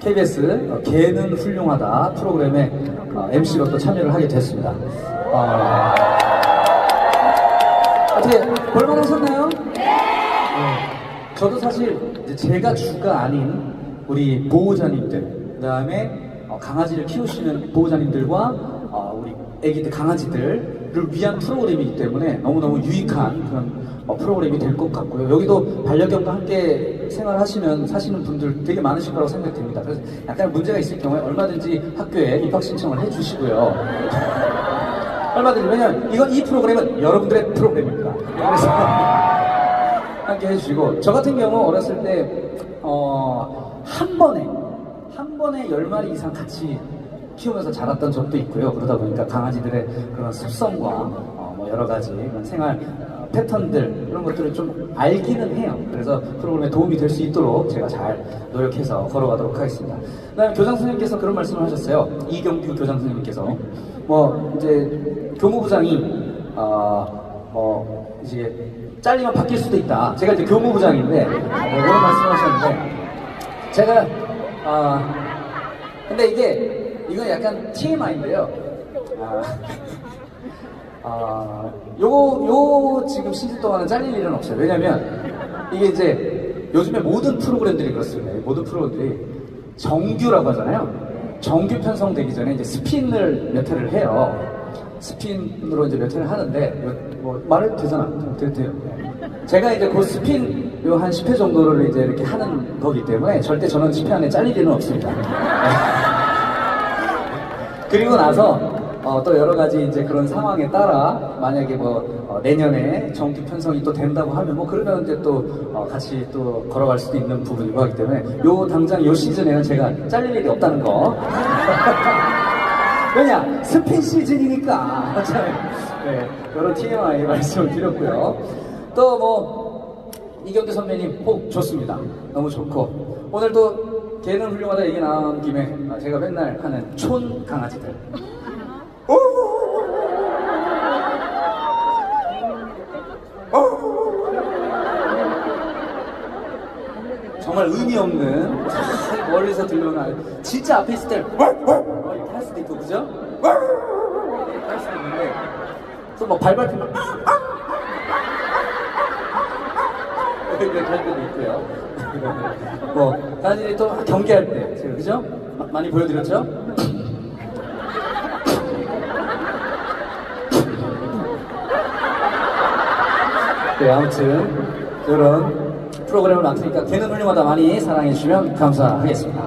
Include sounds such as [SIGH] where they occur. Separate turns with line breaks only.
KBS 어, 개는 훌륭하다 프로그램에 어, MC로 또 참여를 하게 됐습니다. 어, 어떻게 볼만하셨나요? 네. 저도 사실 제가 주가 아닌 우리 보호자님들, 그 다음에 강아지를 키우시는 보호자님들과 어, 우리 애기들 강아지들 을 위한 프로그램이기 때문에 너무너무 유익한 그런 어, 프로그램이 될 것 같고요. 여기도 반려견과 함께 생활하시면 사시는 분들 되게 많으실 거라고 생각됩니다. 그래서 약간 문제가 있을 경우에 얼마든지 학교에 입학 신청을 해주시고요. [LAUGHS] 얼마든지 왜냐면 이건 이 프로그램은 여러분들의 프로그램입니다. 그래서 [LAUGHS] 함께 해주시고 저 같은 경우 어렸을 때어한 번에 한 번에 열 마리 이상 같이 키우면서 자랐던 적도 있고요. 그러다 보니까 강아지들의 그런 습성과 어, 뭐 여러 가지 그런 생활 어, 패턴들 이런 것들을 좀 알기는 해요. 그래서 프로그램에 도움이 될 수 있도록 제가 잘 노력해서 걸어가도록 하겠습니다. 그다음에 교장 선생님께서 그런 말씀을 하셨어요. 이경규 교장 선생님께서 뭐 이제 교무부장이 어 뭐 이제 잘리면 바뀔 수도 있다. 제가 이제 교무부장인데 뭐 그런 말씀하셨는데 제가 아 근데 이게 이건 약간 TMI인데요. 아, 아 요거 요 지금 시즌 동안은 잘릴 일은 없어요. 왜냐면 이게 이제 요즘에 모든 프로그램들이 그렇습니다. 모든 프로그램들이 정규라고 하잖아요. 정규 편성되기 전에 이제 스핀을 몇 회를 해요. 스핀으로 이제 몇 회를 하는데 뭐, 뭐 말해도 되잖아. 돼, 돼요. 제가 이제 그 스핀 요한 10회 정도를 이제 이렇게 하는 거기 때문에 절대 저는 10회 안에 잘릴 일은 없습니다. [LAUGHS] 그리고 나서 어, 또 여러 가지 이제 그런 상황에 따라 만약에 뭐 어, 내년에 정기 편성이 또 된다고 하면 뭐 그러면 이제 또 어, 같이 또 걸어갈 수도 있는 부분이고 하기 때문에 요 당장 요 시즌에는 제가 잘릴 일이 없다는 거. [LAUGHS] 왜냐 스핀 시즌이니까 [LAUGHS] 참, 네, 이런 TMI 말씀을 드렸고요. 또 뭐 이경규 선배님 호흡 좋습니다. 너무 좋고 오늘도 개는 훌륭하다 얘기 나온 김에 아, 제가 맨날 하는 촌 강아지들. 정말 의미 없는 아, 멀리서 들려오는 진짜 앞에 있을 때 어, 이렇게 할 수도 있고 그죠? 이렇게 할 수도 있는데 또뭐 발발표만 이렇게 할 때도 있고요. 뭐 강아지들이 또 경기할 때 제가 그죠? 마- 많이 보여드렸죠? 네, 아무튼 이런 프로그램을 맡으니까 개는 훌륭하다 많이 사랑해 주시면 감사하겠습니다.